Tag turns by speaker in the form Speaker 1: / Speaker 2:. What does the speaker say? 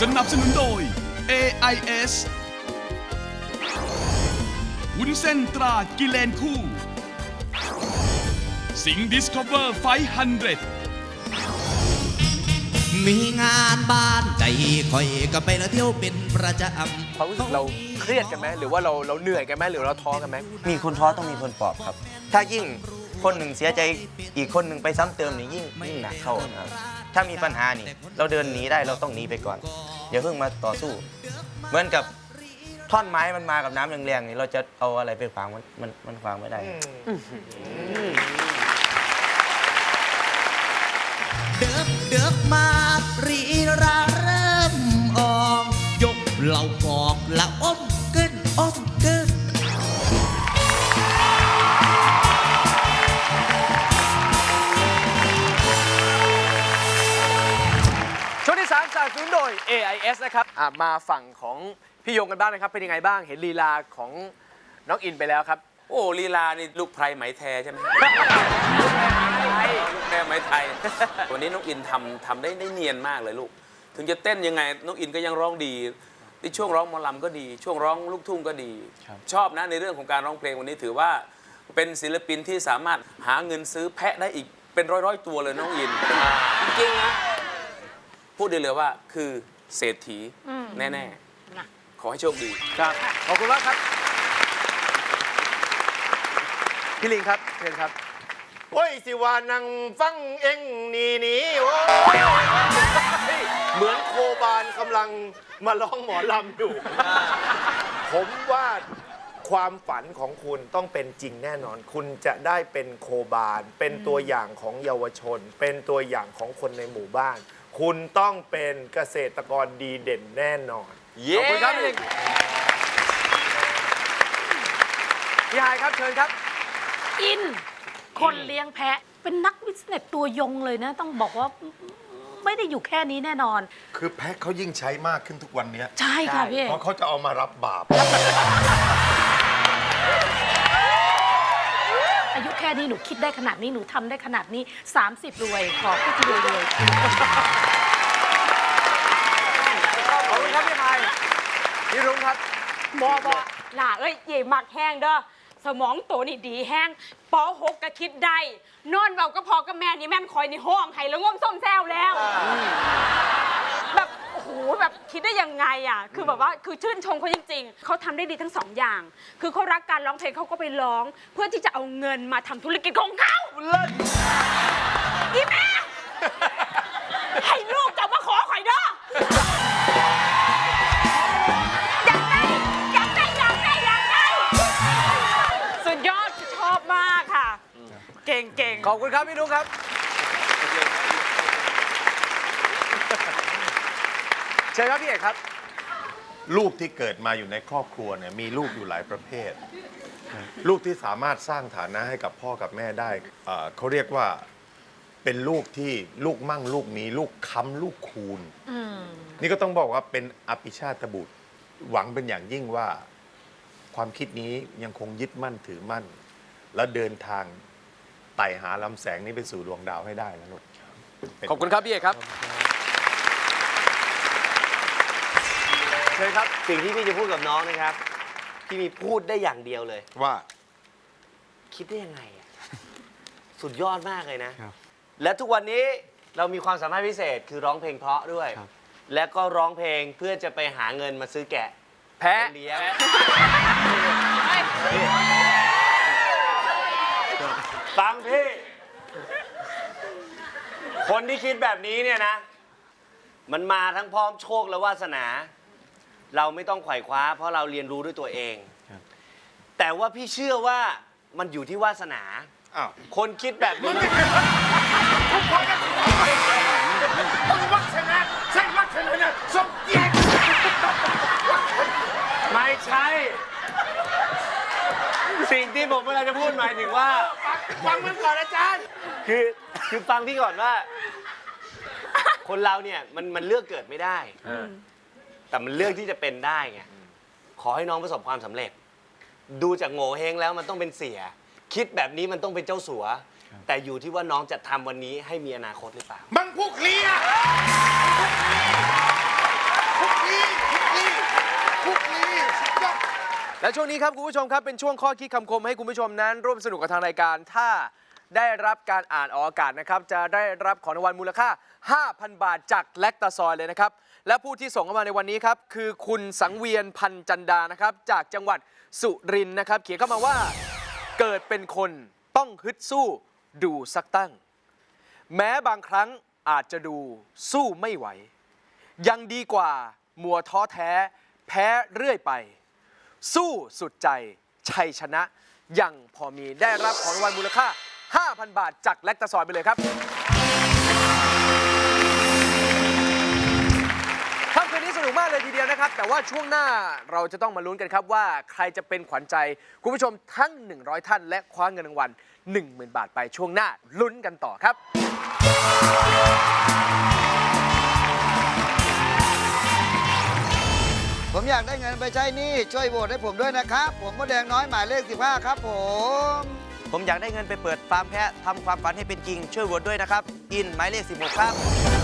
Speaker 1: สนับสนุนโดย AIS วุ้นเส้นตรากิเลนคู่ สิงห์ Discover 500
Speaker 2: มีงานบ้านใจคอยก็ไปแล้วเที่ยวเป็นประจำ
Speaker 3: ความรู้สึกเราเครียดกันไหมหรือว่าเราเราเหนื่อยกันไหมหรือเราท้อกันไหม
Speaker 4: มีคนท้อต้องมีคนปลอบครับ ถ้ายิ่ง คนหนึ่งเสียใจอีกคนหนึ่งไปซ้ำเติมนี่ยิ่งยิ่งหนักเข้านะครับถ้ามีปัญหานี่ เราเดินหนีได้เราต้องหนีไปก่อนอย่าเพิ่งมาต่อสู้ เหมือนกับท่อนไม้มันมากับน้ำแรงๆนี่เราจะเอาอะไรไปขวางมันมันมันขวางไม่ได้
Speaker 2: เดือกเดือกมา นั
Speaker 3: บสนุนโดย AIS นะครับอะมาฝั่งของพี่ยงกันบ้างนะครับ เป็นยังไงบ้างเห็นลีลาของน้องอินไปแล้วครับ
Speaker 5: โอ้ลีลานี่ลูกไพรไหมแท้ใช่ไหมลูกแพรไหมไทย วันนี้น้องอินทำทำได้ได้เนียนมากเลยลูก ถึงจะเต้นยังไงน้องอินก็ยังร้องดีที่ช่วงร้องหมอลำก็ดี ช่วงร้องลูกทุ่งก็ดี ชอบนะในเรื่องของการร้องเพลงวันนี้ถือว่า เป็นศิลปินที่สามารถหาเงินซื้อแพะได้อีกเป็นร้อยๆตัวเลยน้องอินจริงๆนะ พูดได้เลยว่าคือเศรษฐีแน่ๆขอให้โชคดี
Speaker 3: ครับ ขอบคุณมากครับ พี่ลิงครับเชิญครับ
Speaker 6: โอ้ยสิว่านังฟังเองนี่นี่โอ้ยเหมือนโคบานกำลังมาร้องหมอลำอยู่ ผมว่าความฝันของคุณต้องเป็นจริงแน่นอน คุณจะได้เป็นโคบาน เป็นตัวอย่างของเยาวชน เป็นตัวอย่างของคนในหมู่บ้าน คุณต้องเป็นเกษตรกรดีเด่นแน่นอน
Speaker 3: ขอบคุณครับพี่ลิงพี่ไฮายครับเชิญครับ
Speaker 7: อิน คนเลี้ยงแพะ เป็นนักบิสเนสตัวยงเลยนะ ต้องบอกว่าไม่ได้อยู่แค่นี้แน่นอน
Speaker 8: คือแพ็คเขายิ่งใช้มากขึ้นทุกวันเนี้ย
Speaker 7: ใช่ค่ะพี่เอก
Speaker 8: เพราะเขาจะเอามารับบาป
Speaker 7: ค่นี้หนูคิดได้ขนาดนี้หนูทำได้ขนาดนี้ 30 รวย ขอพี่รวยรวย
Speaker 3: ขอบคุณครับพี่ไฮายพี่รุ้งครับ
Speaker 9: บอบอหล่าเอ้ยเย่มักแห้งเด้อ สมองโตนี่ดีแห้งปอหกก็คิดได้ นอนเบาก็พอกับแม่นี่แม่นคอยในห้องไห้แล้วง่วมส้มแซวแล้ว แบบโอ้โหแบบ คิดได้ยังไงอะคือแบบว่าคือชื่นชมเขาจริง ๆเขาทำได้ดีทั้งสองอย่าง คือเขารักการร้องเพลงเขาก็ไปร้อง เพื่อที่จะเอาเงินมาทำธุรกิจของเขาเลิศอีแม่ให้ลูกจะมาขอข่อยเด้ออยากได้อยากได้อยากได้อยากได้สุดยอดชอบมากค่ะ เก่งเก่ง
Speaker 3: ขอบคุณครับพี่นุ๊กครับเชิญครับพี่เอกครับ
Speaker 8: ลูกที่เกิดมาอยู่ในครอบครัวเนี่ยมีลูกอยู่หลายประเภท ลูกที่สามารถสร้างฐานะให้กับพ่อกับแม่ได้เอ่อเขาเรียกว่าเป็นลูกที่ลูกมั่งลูกมีลูกค้ำลูกคูณนี่ก็ต้องบอกว่าเป็นอภิชาตบุตร หวังเป็นอย่างยิ่งว่า ความคิดนี้ยังคงยึดมั่นถือมั่น แล้วเดินทางไต่หาลำแสงนี้ไปสู่ดวงดาวให้ได้นะลูกเป็น
Speaker 3: ขอบคุณครับพี่เอกครับ ชิญครับ
Speaker 4: สิ่งที่พี่จะพูดกับน้องนะครับ พี่มีพูดได้อย่างเดียวเลย
Speaker 8: ว่า
Speaker 4: คิดได้ยังไงอะสุดยอดมากเลยนะและทุกวันนี้เรามีความสามารถพิเศษคือร้องเพลงเพราะด้วยและก็ร้องเพลงเพื่อจะไปหาเงินมาซื้อแกะ
Speaker 3: แพ้
Speaker 4: เลี้ยงฟังพี่ คนที่คิดแบบนี้เนี่ยนะ มันมาทั้งพร้อมโชคและวาสนา เราไม่ต้องไขว่คว้า เพราะเราเรียนรู้ด้วยตัวเองแต่ว่าพี่เชื่อว่ามันอยู่ที่วาสนา
Speaker 8: อ้าว
Speaker 4: คนคิดแบบนี้
Speaker 6: วัฒนะใช่วัฒนะนะสมเกียรติ
Speaker 4: ไม่ใช่ สิ่งที่ผมกำลังจะพูดหมายถึงว่า
Speaker 6: ฟังมันก่อนอาจารย์
Speaker 4: คือคือฟังพี่ก่อนว่า คนเราเนี่ยมันมันเลือกเกิดไม่ได้ แต่มันเลือกที่จะเป็นได้ไงขอให้น้องประสบความสำเร็จ ดูจากโง่เฮงแล้วมันต้องเป็นเสีย คิดแบบนี้มันต้องเป็นเจ้าสัว แต่อยู่ที่ว่าน้องจะทำวันนี้ให้มีอนาคตหรือเปล่า
Speaker 6: บังพวกเลียคุกกี้คุกกี้คุกกี้สุดยอด
Speaker 3: และช่วงนี้ครับคุณผู้ชมครับเป็นช่วงข้อคิดคำคมให้คุณผู้ชมนั้นร่วมสนุกกับทางรายการ ถ้า ได้รับการอ่านออกอากาศนะครับ จะได้รับของรางวัลมูลค่า 5,000 บาทจากแลคตาซอยเลยนะครับ และผู้ที่ส่งเข้ามาในวันนี้ครับ คือคุณสังเวียนพันจันดานะครับ จากจังหวัดสุรินทร์นะครับ เขียนเข้ามาว่าเกิดเป็นคนต้องฮึดสู้ดูสักตั้ง แม้บางครั้งอาจจะดูสู้ไม่ไหว ยังดีกว่ามัวท้อแท้ แพ้เรื่อยไป สู้สุดใจชัยชนะยังพอมีได้รับของรางวัลมูลค่า 5,000 บาทจากแลคตาซอยไปเลยครับค่ำคืนนี้สนุกมากเลยทีเดียวนะครับ แต่ว่าช่วงหน้าเราจะต้องมาลุ้นกันครับว่าใครจะเป็นขวัญใจ คุณผู้ชมทั้ง 100 ท่าน และคว้าเงินรางวัล10,000 บาทไปช่วงหน้าลุ้นกันต่อครับ
Speaker 10: ผมอยากได้เงินไปใช้หนี้ช่วยโหวตให้ผมด้วยนะครับ ผมมดแดงน้อยหมายเลข 15 ครับผม
Speaker 4: ผมอยากได้เงินไปเปิดฟาร์มแพะทำความฝันให้เป็นจริงช่วยโหวตด้วยนะครับอินหมายเลข16ครับ